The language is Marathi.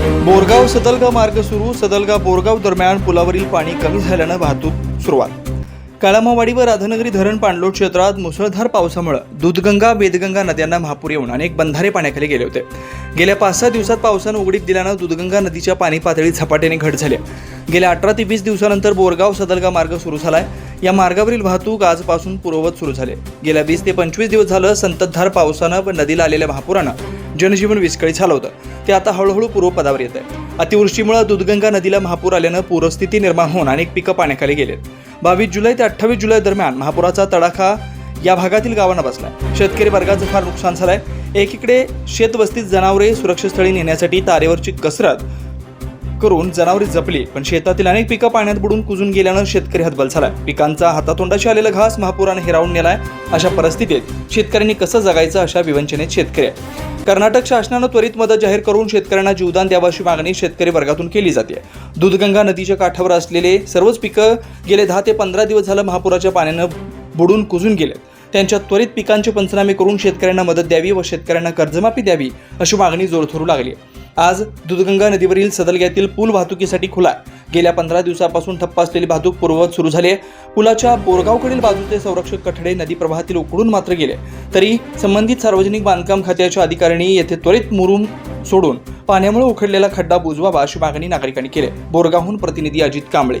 बोरगाव सदलगा मार्ग सुरू सदलगा बोरगाव दरम्यान पुलावरील पाणी कमी झाल्यानं वाहतूक सुरुवात. काळामावाडी व राधानगरी धरण पाणलोट क्षेत्रात मुसळधार पावसामुळे दूधगंगा वेदगंगा नद्यांना महापूर येऊन अनेक बंधारे पाण्याखाली गेले होते. गेल्या पाच सहा दिवसात पावसानं उघडीप दिल्यानं दूधगंगा नदीच्या पाणी पातळीत झपाट्याने घट झाली गेल्या अठरा ते वीस दिवसानंतर बोरगाव सदलगा मार्ग सुरू झालाय. या मार्गावरील वाहतूक आजपासून पूर्ववत सुरू झाले गेल्या वीस ते पंचवीस दिवस झालं संततधार पावसानं व नदीला आलेल्या महापुरानं जनजीवन विस्कळीत झालं होतं. ते आता हळूहळू पूर्वपदावर येत आहे अतिवृष्टीमुळे दुधगंगा नदीला महापूर आल्यानं पूरस्थिती निर्माण होऊन अनेक पिकं पाण्याखाली गेलेत. बावीस जुलै ते अठ्ठावीस जुलै दरम्यान महापुराचा तडाखा या भागातील गावांना बसलाय शेतकरी वर्गाचं फार नुकसान झालंय. एकीकडे शेतवस्तीत जनावरे सुरक्षितस्थळी नेण्यासाठी तारेवरची कसरत करून जनावरे जपली पण शेतातील अनेक पिकं पाण्यात बुडून कुजून गेल्यानं शेतकरी हतबल झालाय. पिकांचा हातातोंडाशी आलेला घास महापुराने हिरावून नेलाय. अशा परिस्थितीत शेतकऱ्यांनी कसं जगायचं अशा विवंचनेत शेतकरी आहे कर्नाटक शासनानं त्वरित मदत जाहीर करून शेतकऱ्यांना जीवदान द्यावं अशी मागणी शेतकरी वर्गातून केली जाते. दूधगंगा नदीच्या काठावर असलेले सर्वच पिकं गेले दहा ते पंधरा दिवस झालं महापुराच्या पाण्यानं बुडून कुजून गेलेत. त्यांच्या त्वरित पिकांचे पंचनामे करून शेतकऱ्यांना मदत द्यावी व शेतकऱ्यांना कर्जमाफी द्यावी अशी मागणी जोर धरू लागली आज दुधगंगा नदीवरील सदलग्यातील पूल वाहतुकीसाठी खुला आहे. गेल्या पंधरा दिवसापासून ठप्प असलेली वाहतूक पूर्ववत सुरू झाली आहे. पुलाच्या बोरगावकडील बाजूचे संरक्षक कठडे नदी प्रवाहातील उकडून मात्र गेले. तरी संबंधित सार्वजनिक बांधकाम खात्याच्या अधिकाऱ्यांनी येथे त्वरित मुरून सोडून पाण्यामुळे उखडलेला खड्डा बुजवावा अशी मागणी नागरिकांनी केली बोरगावहून प्रतिनिधी अजित कांबळे